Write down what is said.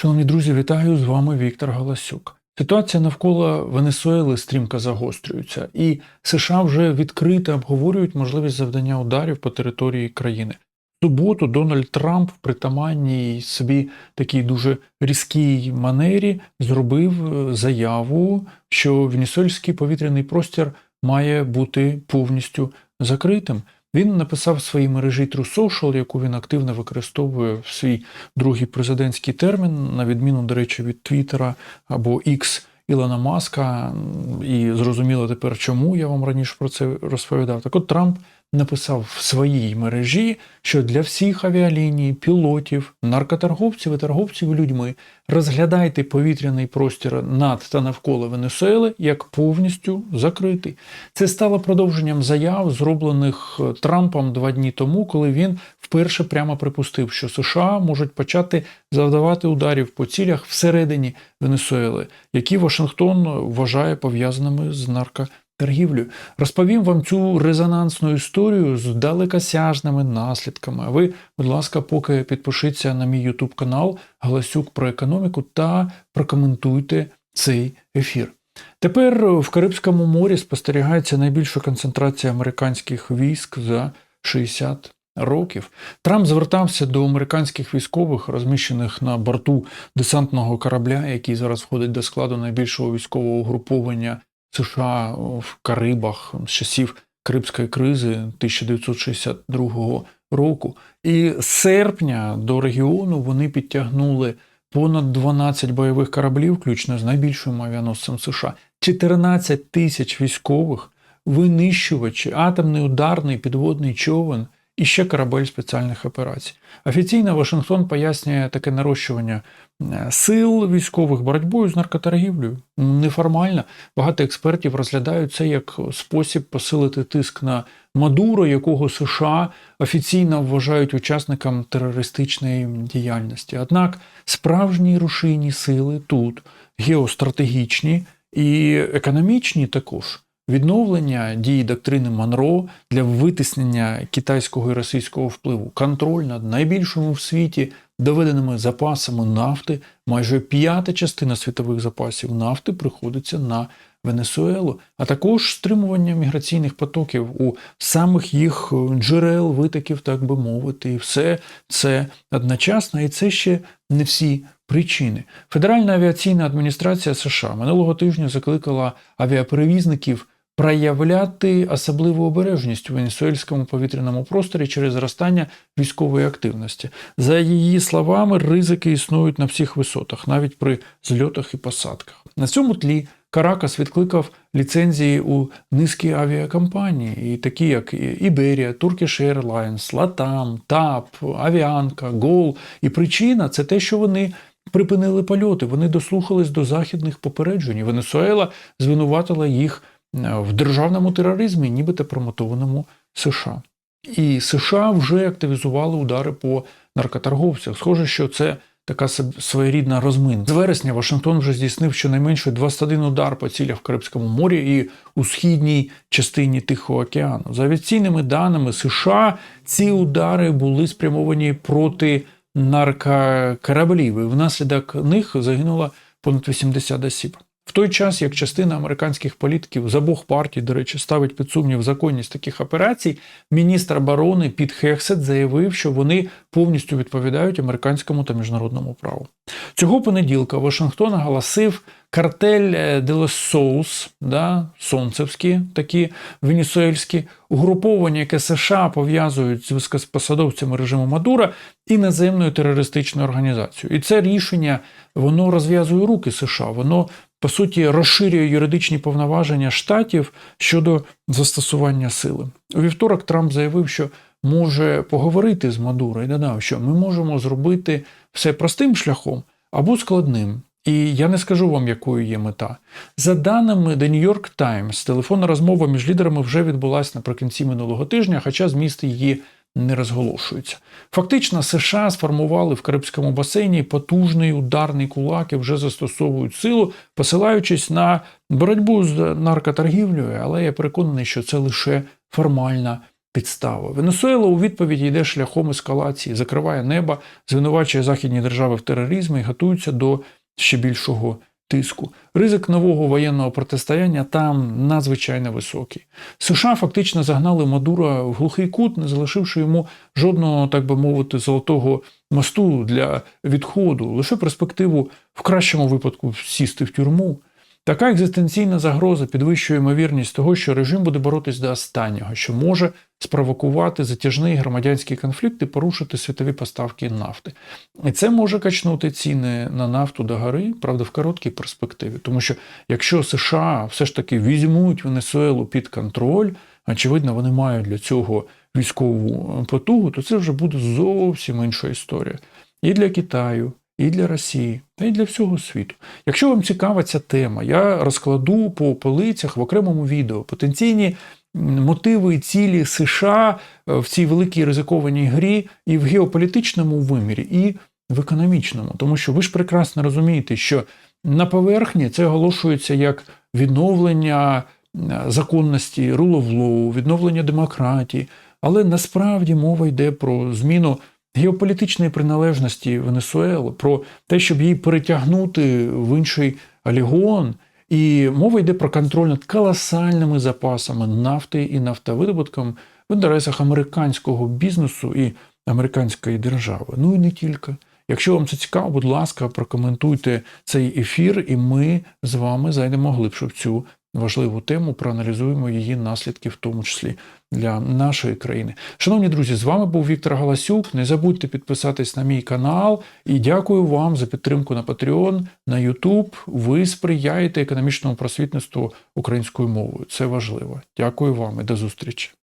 Шановні друзі, вітаю з вами Віктор Галасюк. Ситуація навколо Венесуели стрімко загострюється, і США вже відкрито обговорюють можливість завдання ударів по території країни. В суботу Дональд Трамп в притаманній собі такій дуже різкій манері зробив е, заяву, що венесуельський повітряний простір має бути повністю закритим. Він написав в своїй мережі True Social, яку він активно використовує в свій другий президентський термін, на відміну, до речі, від Твіттера або X Ілона Маска. І зрозуміло тепер, чому я вам раніше про це розповідав. Так от Трамп написав в своїй мережі, що для всіх авіаліній, пілотів, наркоторговців і торговців людьми розглядайте повітряний простір над та навколо Венесуели як повністю закритий. Це стало продовженням заяв, зроблених Трампом два дні тому, коли він вперше прямо припустив, що США можуть почати завдавати ударів по цілях всередині Венесуели, які Вашингтон вважає пов'язаними з наркоторговцями торгівлю. Розповім вам цю резонансну історію з далекосяжними наслідками. А ви, будь ласка, поки підпишіться на мій YouTube канал Галасюк про економіку та прокоментуйте цей ефір. Тепер в Карибському морі спостерігається найбільша концентрація американських військ за 60 років. Трамп звертався до американських військових, розміщених на борту десантного корабля, який зараз входить до складу найбільшого військового угруповання США в Карибах з часів Карибської кризи 1962 року. І з серпня до регіону вони підтягнули понад 12 бойових кораблів, включно з найбільшим авіаносцем США, 14 тисяч військових, винищувачі, атомний ударний підводний човен і ще корабель спеціальних операцій. Офіційно Вашингтон пояснює таке нарощування сил військових боротьбою з наркоторгівлею. Неформально багато експертів розглядають це як спосіб посилити тиск на Мадуро, якого США офіційно вважають учасником терористичної діяльності. Однак справжні рушійні сили тут геостратегічні і економічні також. Відновлення дії доктрини Монро для витиснення китайського і російського впливу, контроль над найбільшими в світі доведеними запасами нафти, майже п'ята частина світових запасів нафти приходиться на Венесуелу, а також стримування міграційних потоків у самих їх джерел витоків, так би мовити, і все це одночасно, і це ще не всі. Причини Федеральна авіаційна адміністрація США минулого тижня закликала авіаперевізників проявляти особливу обережність у венесуельському повітряному просторі через зростання військової активності. За її словами, ризики існують на всіх висотах, навіть при зльотах і посадках. На цьому тлі Каракас відкликав ліцензії у низки авіакомпаній, і такі як Іберія, Turkish Airlines, Latam, TAP, Авіанка, Гол. І причина це те, що вони. Припинили польоти, вони дослухались до західних попереджень. Венесуела звинуватила їх в державному тероризмі, нібито промотованому США. І США вже активізували удари по наркоторговцях. Схоже, що це така своєрідна розминка. З вересня Вашингтон вже здійснив щонайменше 21 удар по цілях в Карибському морі і у східній частині Тихого океану. За офіційними даними США, ці удари були спрямовані проти наркокораблів, і внаслідок них загинуло понад 80 осіб. В той час, як частина американських політиків з обох партій, до речі, ставить під сумнів законність таких операцій, міністр оборони Піт Хексет заявив, що вони повністю відповідають американському та міжнародному праву. Цього понеділка Вашингтон оголосив картель Делос Соус, да, сонцевські такі венесуельські угруповання, яке США пов'язують з високопосадовцями режиму Мадура іноземною терористичною організацією. І це рішення воно розв'язує руки США. Воно по суті розширює юридичні повноваження штатів щодо застосування сили. У вівторок Трамп заявив, що може поговорити з Мадуро і додав, що ми можемо зробити все простим шляхом або складним. І я не скажу вам, якою є мета. За даними The New York Times, телефонна розмова між лідерами вже відбулася наприкінці минулого тижня, хоча зміст її не розголошується. Фактично, США сформували в Карибському басейні потужний ударний кулак і вже застосовують силу, посилаючись на боротьбу з наркоторгівлею, але я переконаний, що це лише формальна підстава. Венесуела у відповіді йде шляхом ескалації, закриває небо, звинувачує західні держави в тероризмі і готується до ще більшого тиску. Ризик нового воєнного протистояння там надзвичайно високий. США фактично загнали Мадура в глухий кут, не залишивши йому жодного, так би мовити, золотого мосту для відходу, лише перспективу в кращому випадку сісти в тюрму. Така екзистенційна загроза підвищує ймовірність того, що режим буде боротись до останнього, що може спровокувати затяжний громадянський конфлікт і порушити світові поставки нафти. І це може качнути ціни на нафту до гори, правда, в короткій перспективі. Тому що якщо США все ж таки візьмуть Венесуелу під контроль, очевидно, вони мають для цього військову потугу, то це вже буде зовсім інша історія. І для Китаю, і для Росії, й для всього світу. Якщо вам цікава ця тема, я розкладу по полицях в окремому відео потенційні мотиви і цілі США е, в цій великій ризикованій грі і в геополітичному вимірі, і в економічному. Тому що ви ж прекрасно розумієте, що на поверхні це оголошується як відновлення е, законності, rule of law, відновлення демократії. Але насправді мова йде про зміну геополітичної приналежності Венесуели, про те, щоб її перетягнути в інший алігон. І мова йде про контроль над колосальними запасами нафти і нафтовидобутком в інтересах американського бізнесу і американської держави. Ну і не тільки. Якщо вам це цікаво, будь ласка, прокоментуйте цей ефір, і ми з вами зайдемо глибше в цю важливу тему, проаналізуємо її наслідки, в тому числі для нашої країни. Шановні друзі, з вами був Віктор Галасюк. Не забудьте підписатись на мій канал і дякую вам за підтримку на Patreon, на YouTube. Ви сприяєте економічному просвітництву українською мовою. Це важливо. Дякую вам і до зустрічі.